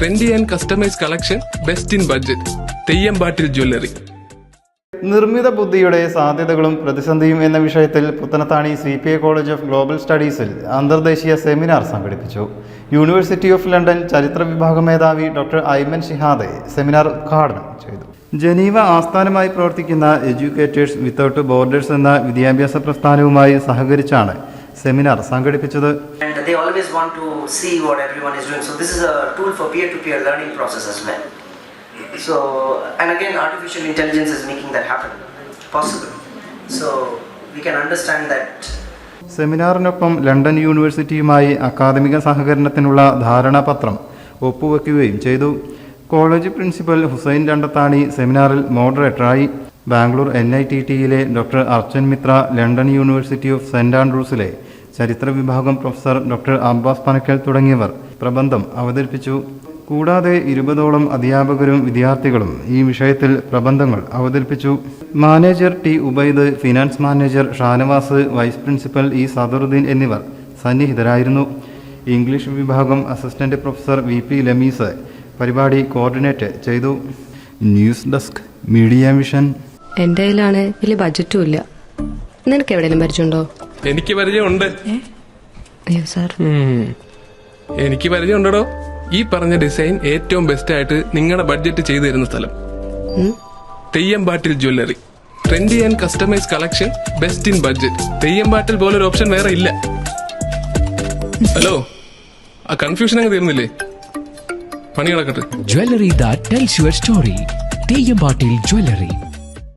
Trendy and customise collection best in budget Theyyampattil jewellery നിർമ്മിത ബുദ്ധിയുടെ സാധ്യതകളും പ്രതിസന്ധിയും എന്ന വിഷയത്തിൽ Puthanathani C P I college of global സ്റ്റഡീസിൽ അന്തർദേശീയ സെമിനാർ സംഘടിപ്പിച്ചു. യൂണിവേഴ്സിറ്റി ഓഫ് ലണ്ടൻ ചരിത്ര വിഭാഗ മേധാവി ഡോക്ടർ ഐമൻ ഷിഹാദെ സെമിനാർ ഉദ്ഘാടനം ചെയ്തു. ജനീവ ആസ്ഥാനമായി പ്രവർത്തിക്കുന്ന എഡ്യൂക്കേറ്റേഴ്സ് വിത്തൌട്ട് ബോർഡേഴ്സ് എന്ന വിദ്യാഭ്യാസ പ്രസ്ഥാനവുമായി സഹകരിച്ചാണ് സെമിനാർ സംഘടിപ്പിച്ചത്. They always want to see what everyone is doing. So this is a tool for peer-to-peer learning process as well. So and again, artificial intelligence is making that happen possible. So we can understand that സെമിനാറിനൊപ്പം London യൂണിവേഴ്സിറ്റിയുമായി അക്കാദമിക സഹകരണത്തിനുള്ള ധാരണാപത്രം ഒപ്പുവെക്കുകയും ചെയ്തു college principal Hussain Randathani സെമിനാറിൽ മോഡറേറ്ററായി Bangalore N I T ടിയിലെ doctor Archan Mitra London university of saint ആൻഡ്രൂസിലെ ചരിത്ര വിഭാഗം professor doctor Abbas Panakkal തുടങ്ങിയവർ പ്രബന്ധം അവതരിപ്പിച്ചു. കൂടാതെ ഇരുപതോളം അധ്യാപകരും വിദ്യാർത്ഥികളും ഈ വിഷയത്തിൽ പ്രബന്ധങ്ങൾ അവതരിപ്പിച്ചു. Manager T Ubaid finance manager Shanavas vice principal E Sadaruddin എന്നിവർ സന്നിഹിതരായിരുന്നു. ഇംഗ്ലീഷ് വിഭാഗം assistant professor V P Lamees പരിപാടി കോർഡിനേറ്റ് ചെയ്തു. News desk media mission. എന്റെ കയ്യിലാണ് വലിയ ബജറ്റും ഇല്ല. നിനക്ക് എവിടെയെങ്കിലും പരിചയമുണ്ടോ? എനിക്ക് പരിചയമുണ്ട്. അയ്യോ സാർ. എനിക്ക് പരിചയമുണ്ടോ ഈ പറഞ്ഞ ഡിസൈൻ ഏറ്റവും ബെസ്റ്റ് ആയിട്ട് നിങ്ങളുടെ ബഡ്ജറ്റ് ചെയ്തു തരുന്ന സ്ഥലം. Theyyampattil jewellery. Trendy and customise collection best in budget Theyyampattil പോലൊരു ഓപ്ഷൻ വേറെ ഇല്ല. ഹലോ? ആ കൺഫ്യൂഷൻ അങ്ങ് തീർന്നില്ലേ? പണി കിടക്കട്ടെ Jewelry that tells your story. Jewelry.